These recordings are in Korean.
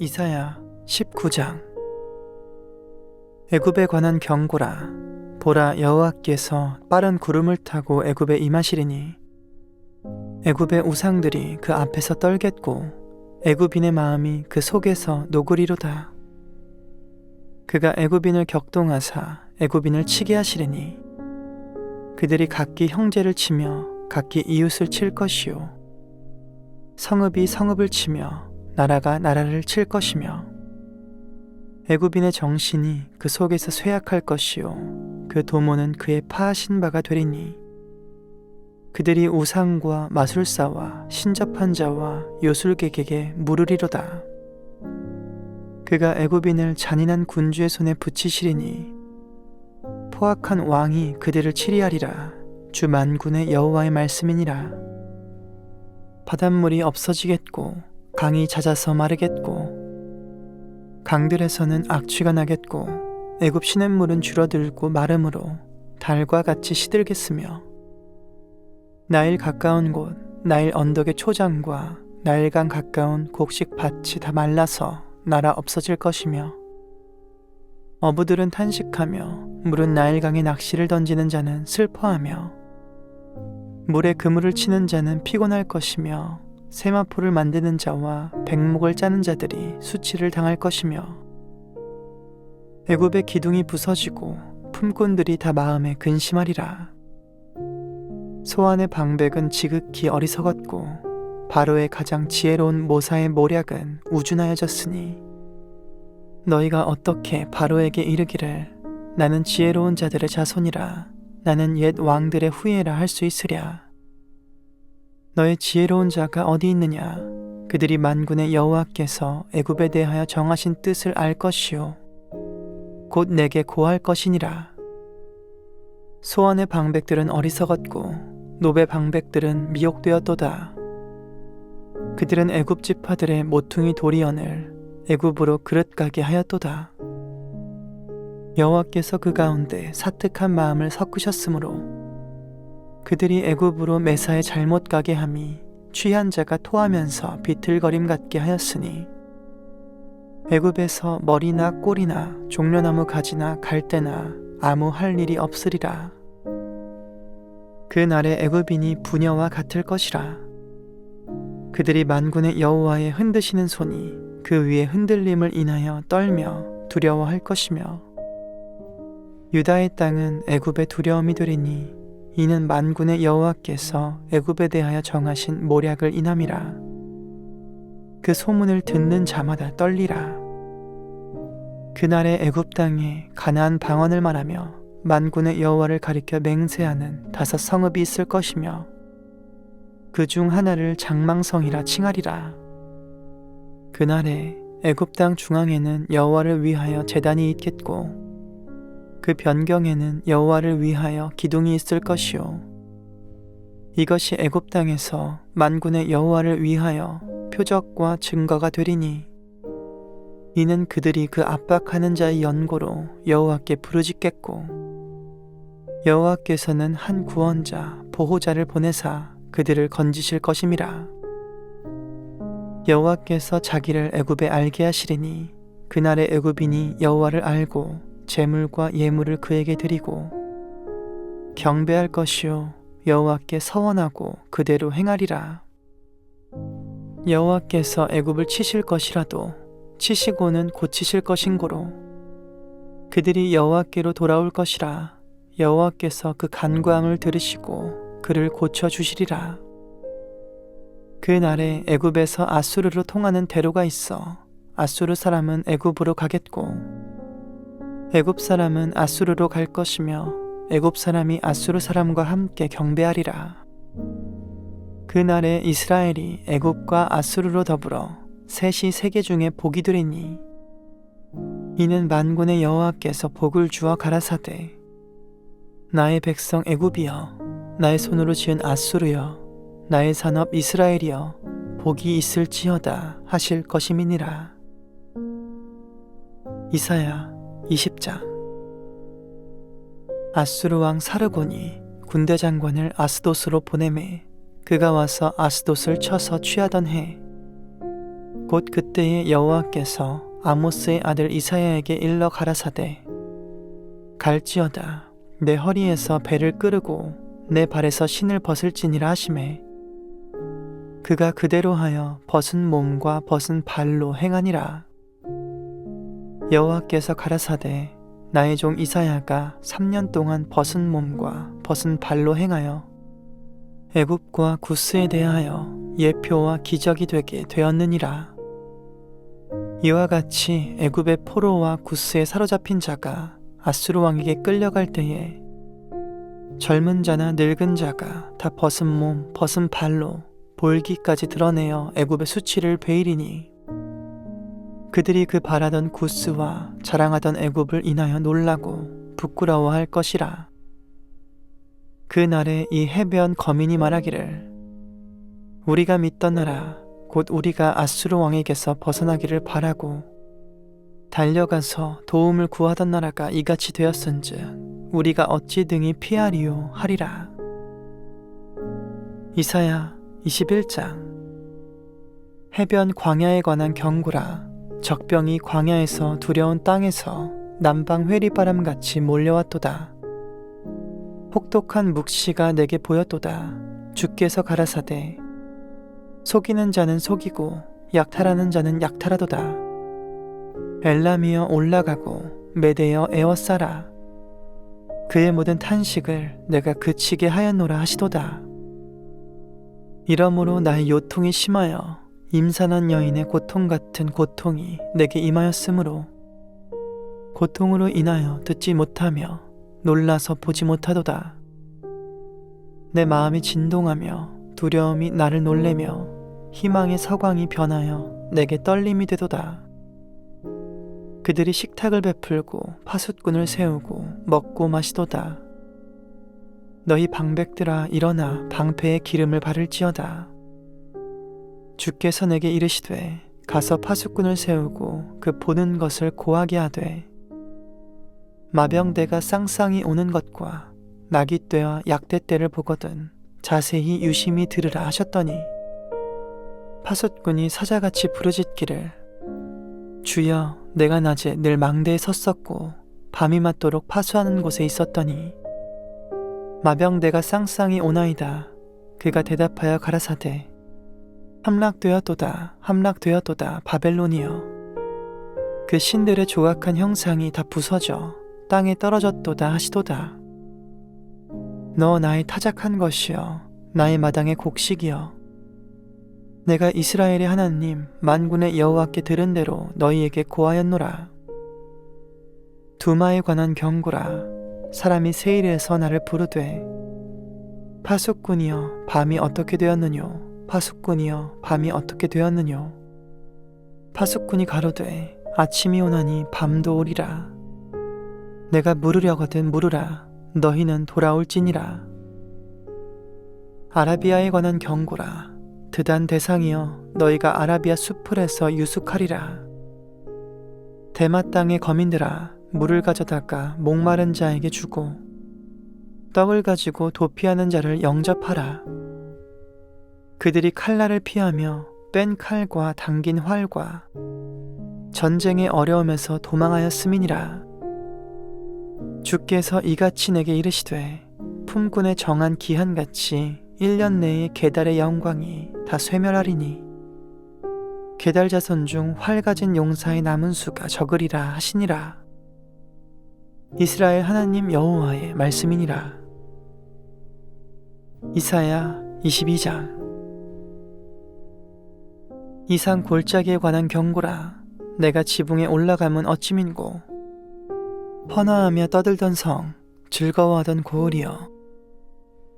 이사야 19장. 애굽에 관한 경고라. 보라 여호와께서 빠른 구름을 타고 애굽에 임하시리니 애굽의 우상들이 그 앞에서 떨겠고 애굽인의 마음이 그 속에서 녹으리로다. 그가 애굽인을 격동하사 애굽인을 치게 하시리니 그들이 각기 형제를 치며 각기 이웃을 칠 것이요. 성읍이 성읍을 치며 나라가 나라를 칠 것이며 애굽인의 정신이 그 속에서 쇠약할 것이요 그 도모는 그의 파하신 바가 되리니 그들이 우상과 마술사와 신접한 자와 요술객에게 물으리로다. 그가 애굽인을 잔인한 군주의 손에 붙이시리니 포악한 왕이 그들을 치리하리라. 주 만군의 여호와의 말씀이니라. 바닷물이 없어지겠고 강이 잦아서 마르겠고 강들에서는 악취가 나겠고 애굽 시냇물은 줄어들고 마름으로 달과 같이 시들겠으며 나일 가까운 곳 나일 언덕의 초장과 나일강 가까운 곡식 밭이 다 말라서 날아 없어질 것이며 어부들은 탄식하며 물은 나일강에 낚시를 던지는 자는 슬퍼하며 물에 그물을 치는 자는 피곤할 것이며 세마포를 만드는 자와 백목을 짜는 자들이 수치를 당할 것이며 애굽의 기둥이 부서지고 품꾼들이 다 마음에 근심하리라. 소안의 방백은 지극히 어리석었고 바로의 가장 지혜로운 모사의 모략은 우준하여졌으니 너희가 어떻게 바로에게 이르기를 나는 지혜로운 자들의 자손이라 나는 옛 왕들의 후예라 할 수 있으랴 너의 지혜로운 자가 어디 있느냐? 그들이 만군의 여호와께서 애굽에 대하여 정하신 뜻을 알 것이요. 곧 내게 고할 것이니라. 소원의 방백들은 어리석었고 노베 방백들은 미혹되었도다. 그들은 애굽 지파들의 모퉁이 도리언을 애굽으로 그릇 가게 하였도다. 여호와께서 그 가운데 사특한 마음을 섞으셨으므로 그들이 애굽으로 매사에 잘못 가게 함이 취한 자가 토하면서 비틀거림 같게 하였으니 애굽에서 머리나 꼬리나 종려나무 가지나 갈대나 아무 할 일이 없으리라. 그 날에 애굽인이 부녀와 같을 것이라. 그들이 만군의 여호와의 흔드시는 손이 그 위에 흔들림을 인하여 떨며 두려워할 것이며 유다의 땅은 애굽의 두려움이 되리니 이는 만군의 여호와께서 애굽에 대하여 정하신 모략을 인함이라. 그 소문을 듣는 자마다 떨리라. 그날의 애굽 땅에 가나안 방언을 말하며 만군의 여호와를 가리켜 맹세하는 다섯 성읍이 있을 것이며 그 중 하나를 장망성이라 칭하리라. 그날에 애굽 땅 중앙에는 여호와를 위하여 제단이 있겠고 그 변경에는 여호와를 위하여 기둥이 있을 것이요. 이것이 애굽 땅에서 만군의 여호와를 위하여 표적과 증거가 되리니 이는 그들이 그 압박하는 자의 연고로 여호와께 부르짖겠고 여호와께서는 한 구원자 보호자를 보내사 그들을 건지실 것임이라. 여호와께서 자기를 애굽에 알게 하시리니 그날의 애굽인이 여호와를 알고 재물과 예물을 그에게 드리고 경배할 것이요 여호와께 서원하고 그대로 행하리라. 여호와께서 애굽을 치실 것이라도 치시고는 고치실 것인고로 그들이 여호와께로 돌아올 것이라 여호와께서 그 간구함을 들으시고 그를 고쳐 주시리라. 그 날에 애굽에서 아수르로 통하는 대로가 있어 아수르 사람은 애굽으로 가겠고 애굽 사람은 아수르로 갈 것이며 애굽 사람이 아수르 사람과 함께 경배하리라. 그 날에 이스라엘이 애굽과 아수르로 더불어 셋이 세계 중에 복이 되리니 이는 만군의 여호와께서 복을 주어 가라사대 나의 백성 애굽이여 나의 손으로 지은 아수르여 나의 산업 이스라엘이여 복이 있을지어다 하실 것임이니라 이사야 20장 아수르 왕 사르곤이 군대 장관을 아스도스로 보내매 그가 와서 아스도스를 쳐서 취하던 해 곧 그때에 여호와께서 아모스의 아들 이사야에게 일러 가라사대 갈지어다 내 허리에서 배를 끄르고 내 발에서 신을 벗을지니라 하심에 그가 그대로 하여 벗은 몸과 벗은 발로 행하니라 여호와께서 가라사대 나의 종 이사야가 3년 동안 벗은 몸과 벗은 발로 행하여 애굽과 구스에 대하여 예표와 기적이 되게 되었느니라. 이와 같이 애굽의 포로와 구스에 사로잡힌 자가 아수르 왕에게 끌려갈 때에 젊은 자나 늙은 자가 다 벗은 몸, 벗은 발로 볼기까지 드러내어 애굽의 수치를 베이리니 그들이 그 바라던 구스와 자랑하던 애굽을 인하여 놀라고 부끄러워할 것이라. 그 날에 이 해변 거민이 말하기를 우리가 믿던 나라 곧 우리가 아수르 왕에게서 벗어나기를 바라고 달려가서 도움을 구하던 나라가 이같이 되었은즉 우리가 어찌 등이 피하리요 하리라. 이사야 21장 해변 광야에 관한 경고라 적병이 광야에서 두려운 땅에서 남방 회리바람 같이 몰려왔도다. 혹독한 묵시가 내게 보였도다. 주께서 가라사대 속이는 자는 속이고 약탈하는 자는 약탈하도다. 엘람이여 올라가고 메대여 에워싸라. 그의 모든 탄식을 내가 그치게 하였노라 하시도다. 이러므로 나의 요통이 심하여 임산한 여인의 고통 같은 고통이 내게 임하였으므로 고통으로 인하여 듣지 못하며 놀라서 보지 못하도다. 내 마음이 진동하며 두려움이 나를 놀래며 희망의 서광이 변하여 내게 떨림이 되도다. 그들이 식탁을 베풀고 파숫꾼을 세우고 먹고 마시도다. 너희 방백들아 일어나 방패에 기름을 바를지어다. 주께서 내게 이르시되 가서 파수꾼을 세우고 그 보는 것을 고하게 하되 마병대가 쌍쌍이 오는 것과 낙이 때와 약대 때를 보거든 자세히 유심히 들으라 하셨더니 파수꾼이 사자같이 부르짖기를 주여 내가 낮에 늘 망대에 섰었고 밤이 맞도록 파수하는 곳에 있었더니 마병대가 쌍쌍이 오나이다. 그가 대답하여 가라사대 함락되었도다 함락되었도다 바벨론이여. 그 신들의 조각한 형상이 다 부서져 땅에 떨어졌도다 하시도다. 너 나의 타작한 것이여 나의 마당의 곡식이여. 내가 이스라엘의 하나님 만군의 여호와께 들은 대로 너희에게 고하였노라. 두마에 관한 경고라. 사람이 세일에서 나를 부르되 파수꾼이여 밤이 어떻게 되었느뇨 파수꾼이여 밤이 어떻게 되었느뇨? 파수꾼이 가로되 아침이 오나니 밤도 오리라. 내가 물으려거든 물으라. 너희는 돌아올지니라. 아라비아에 관한 경고라. 드단 대상이여 너희가 아라비아 수풀에서 유숙하리라. 대마 땅의 거민들아 물을 가져다가 목마른 자에게 주고 떡을 가지고 도피하는 자를 영접하라 그들이 칼날을 피하며 뺀 칼과 당긴 활과 전쟁의 어려움에서 도망하였음이니라. 주께서 이같이 내게 이르시되 품꾼의 정한 기한같이 1년 내에 계달의 영광이 다 쇠멸하리니 계달 자손 중 활 가진 용사의 남은 수가 적으리라 하시니라. 이스라엘 하나님 여호와의 말씀이니라. 이사야 22장 이상 골짜기에 관한 경고라 내가 지붕에 올라가면 어찌민고 헌화하며 떠들던 성 즐거워하던 고을이여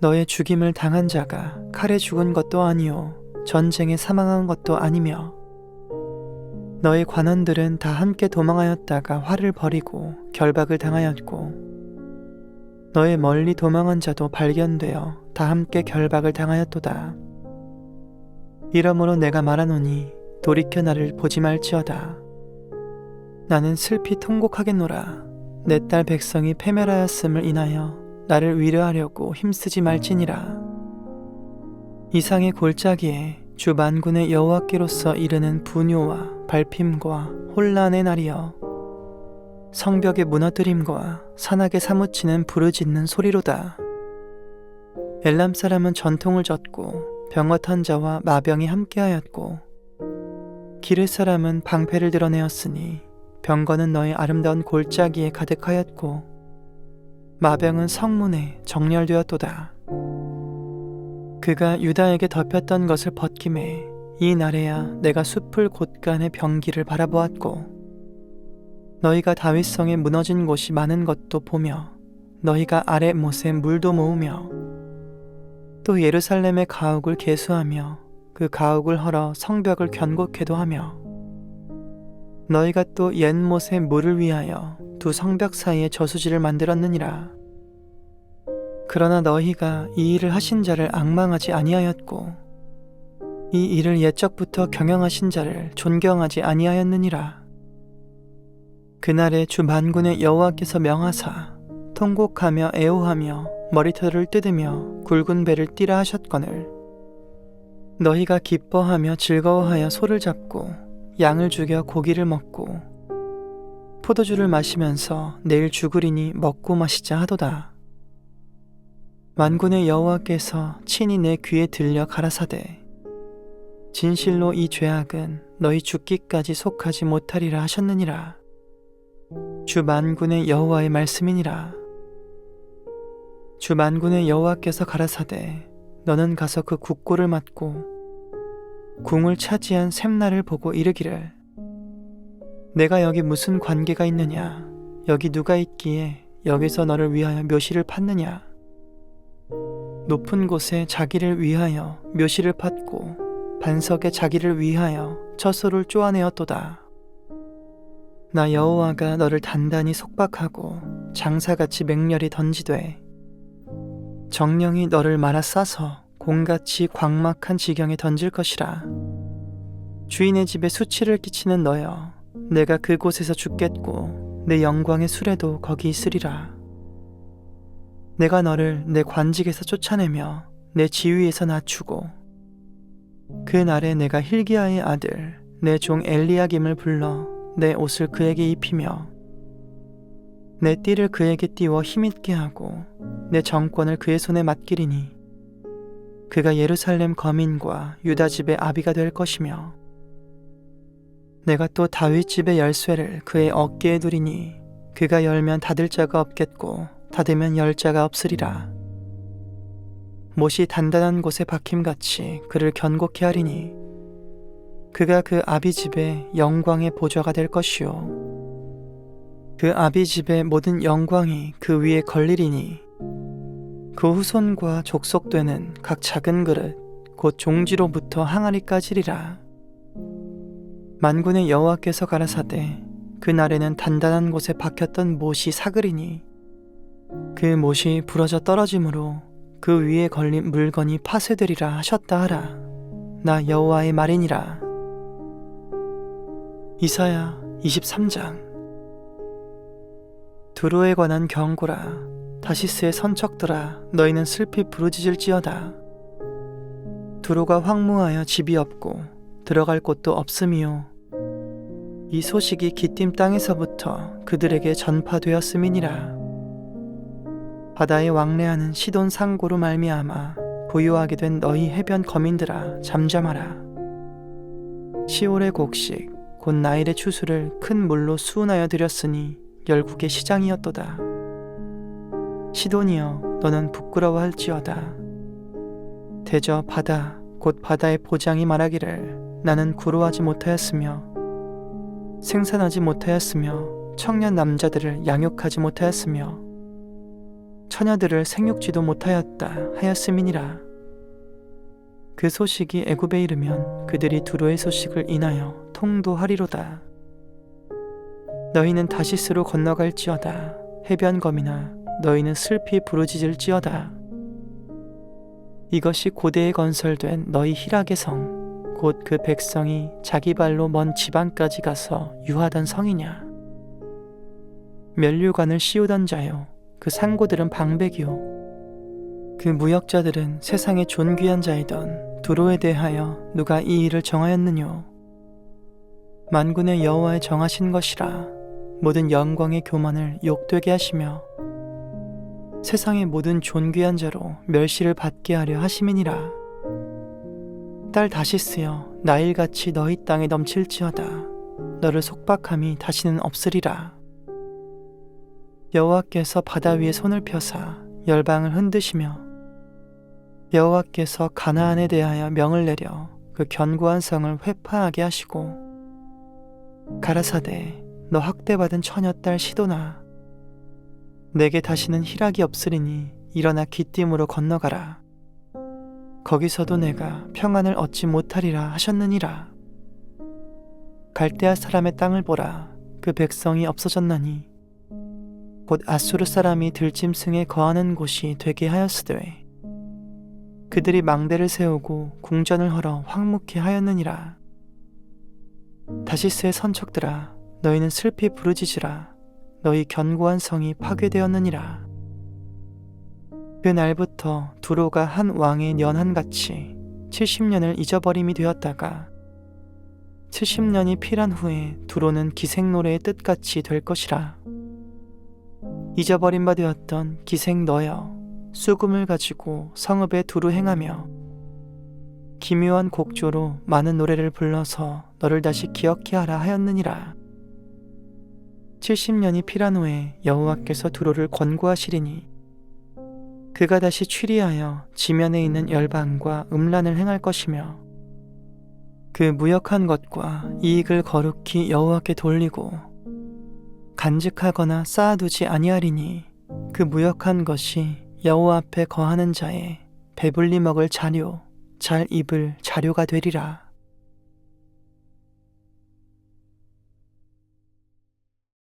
너의 죽임을 당한 자가 칼에 죽은 것도 아니요 전쟁에 사망한 것도 아니며 너의 관원들은 다 함께 도망하였다가 화를 버리고 결박을 당하였고 너의 멀리 도망한 자도 발견되어 다 함께 결박을 당하였도다. 이러므로 내가 말하노니 돌이켜 나를 보지 말지어다. 나는 슬피 통곡하겠노라. 내 딸 백성이 패멸하였음을 인하여 나를 위로하려고 힘쓰지 말지니라. 이상의 골짜기에 주 만군의 여호와께로서 이르는 분요와 발핌과 혼란의 날이여 성벽의 무너뜨림과 산악에 사무치는 부르짖는 소리로다 엘람 사람은 전통을 졌고 병어탄 자와 마병이 함께하였고 기르 사람은 방패를 드러내었으니 병거는 너의 아름다운 골짜기에 가득하였고 마병은 성문에 정렬되었도다. 그가 유다에게 덮였던 것을 벗김에 이 날에야 내가 숲을 곳간의 병기를 바라보았고 너희가 다윗성에 무너진 곳이 많은 것도 보며 너희가 아래 못에 물도 모으며 또 예루살렘의 가옥을 개수하며 그 가옥을 헐어 성벽을 견고케도 하며 너희가 또 옛못에 물을 위하여 두 성벽 사이에 저수지를 만들었느니라. 그러나 너희가 이 일을 하신 자를 악망하지 아니하였고 이 일을 옛적부터 경영하신 자를 존경하지 아니하였느니라. 그날에 주 만군의 여호와께서 명하사 통곡하며 애호하며 머리털을 뜯으며 굵은 배를 띠라 하셨거늘 너희가 기뻐하며 즐거워하여 소를 잡고 양을 죽여 고기를 먹고 포도주를 마시면서 내일 죽으리니 먹고 마시자 하도다. 만군의 여호와께서 친히 내 귀에 들려 가라사대 진실로 이 죄악은 너희 죽기까지 속하지 못하리라 하셨느니라. 주 만군의 여호와의 말씀이니라. 주 만군의 여호와께서 가라사대 너는 가서 그 국고를 맞고 궁을 차지한 샘나를 보고 이르기를. 내가 여기 무슨 관계가 있느냐? 여기 누가 있기에 여기서 너를 위하여 묘시를 팠느냐? 높은 곳에 자기를 위하여 묘시를 팠고 반석에 자기를 위하여 처소를 쪼아내었도다. 나 여호와가 너를 단단히 속박하고 장사같이 맹렬히 던지되 정령이 너를 말아 싸서 공같이 광막한 지경에 던질 것이라. 주인의 집에 수치를 끼치는 너여, 내가 그곳에서 죽겠고 내 영광의 수레도 거기 있으리라. 내가 너를 내 관직에서 쫓아내며 내 지위에서 낮추고 그 날에 내가 힐기야의 아들 내 종 엘리야김을 불러 내 옷을 그에게 입히며 내 띠를 그에게 띄워 힘있게 하고 내 정권을 그의 손에 맡기리니 그가 예루살렘 거민과 유다 집의 아비가 될 것이며 내가 또 다윗 집의 열쇠를 그의 어깨에 두리니 그가 열면 닫을 자가 없겠고 닫으면 열 자가 없으리라. 못이 단단한 곳에 박힘같이 그를 견고케 하리니 그가 그 아비 집의 영광의 보좌가 될 것이요 그 아비 집의 모든 영광이 그 위에 걸리리니 그 후손과 족속되는 각 작은 그릇 곧 종지로부터 항아리까지리라. 만군의 여호와께서 가라사대 그 날에는 단단한 곳에 박혔던 못이 사그리니 그 못이 부러져 떨어짐으로 그 위에 걸린 물건이 파쇄되리라 하셨다 하라. 나 여호와의 말이니라. 이사야 23장 두루에 관한 경고라. 다시스의 선척들아 너희는 슬피 부르짖을지어다. 두루가 황무하여 집이 없고 들어갈 곳도 없음이요. 이 소식이 기띔 땅에서부터 그들에게 전파되었음이니라. 바다에 왕래하는 시돈 상고로 말미암아 부유하게 된 너희 해변 거민들아 잠잠하라. 시올의 곡식 곧 나일의 추수를 큰 물로 수운하여 드렸으니 열국의 시장이었도다. 시돈이여 너는 부끄러워할지어다. 대저 바다 곧 바다의 보장이 말하기를 나는 구로하지 못하였으며 생산하지 못하였으며 청년 남자들을 양육하지 못하였으며 처녀들을 생육지도 못하였다 하였음이니라. 그 소식이 애굽에 이르면 그들이 두로의 소식을 인하여 통도하리로다. 너희는 다시스로 건너갈지어다. 해변검이나 너희는 슬피 부르짖을지어다. 이것이 고대에 건설된 너희 희락의 성, 곧 그 백성이 자기 발로 먼 지방까지 가서 유하던 성이냐? 멸류관을 씌우던 자요, 그 상고들은 방백이요, 그 무역자들은 세상의 존귀한 자이던 두로에 대하여 누가 이 일을 정하였느뇨 만군의 여호와의 정하신 것이라 모든 영광의 교만을 욕되게 하시며 세상의 모든 존귀한 자로 멸시를 받게 하려 하심이니라. 딸 다시스여 나일같이 너희 땅에 넘칠지어다. 너를 속박함이 다시는 없으리라. 여호와께서 바다 위에 손을 펴사 열방을 흔드시며 여호와께서 가나안에 대하여 명을 내려 그 견고한 성을 회파하게 하시고 가라사대 너 학대받은 처녀딸 시도나. 내게 다시는 희락이 없으리니 일어나 기띔으로 건너가라. 거기서도 내가 평안을 얻지 못하리라 하셨느니라. 갈대아 사람의 땅을 보라. 그 백성이 없어졌나니. 곧 아수르 사람이 들짐승에 거하는 곳이 되게 하였으되 그들이 망대를 세우고 궁전을 헐어 황묵해 하였느니라. 다시스의 선척들아 너희는 슬피 부르짖으라. 너희 견고한 성이 파괴되었느니라. 그 날부터 두로가 한 왕의 년한같이 70년을 잊어버림이 되었다가 70년이 필한 후에 두로는 기생노래의 뜻같이 될 것이라. 잊어버림 바 되었던 기생 너여 수금을 가지고 성읍에 두루 행하며 기묘한 곡조로 많은 노래를 불러서 너를 다시 기억케 하라 하였느니라 70년이 필한 후에 여호와께서 두로를 권고하시리니 그가 다시 취리하여 지면에 있는 열방과 음란을 행할 것이며 그 무역한 것과 이익을 거룩히 여호와께 돌리고 간직하거나 쌓아두지 아니하리니 그 무역한 것이 여호와 앞에 거하는 자의 배불리 먹을 자료 잘 입을 자료가 되리라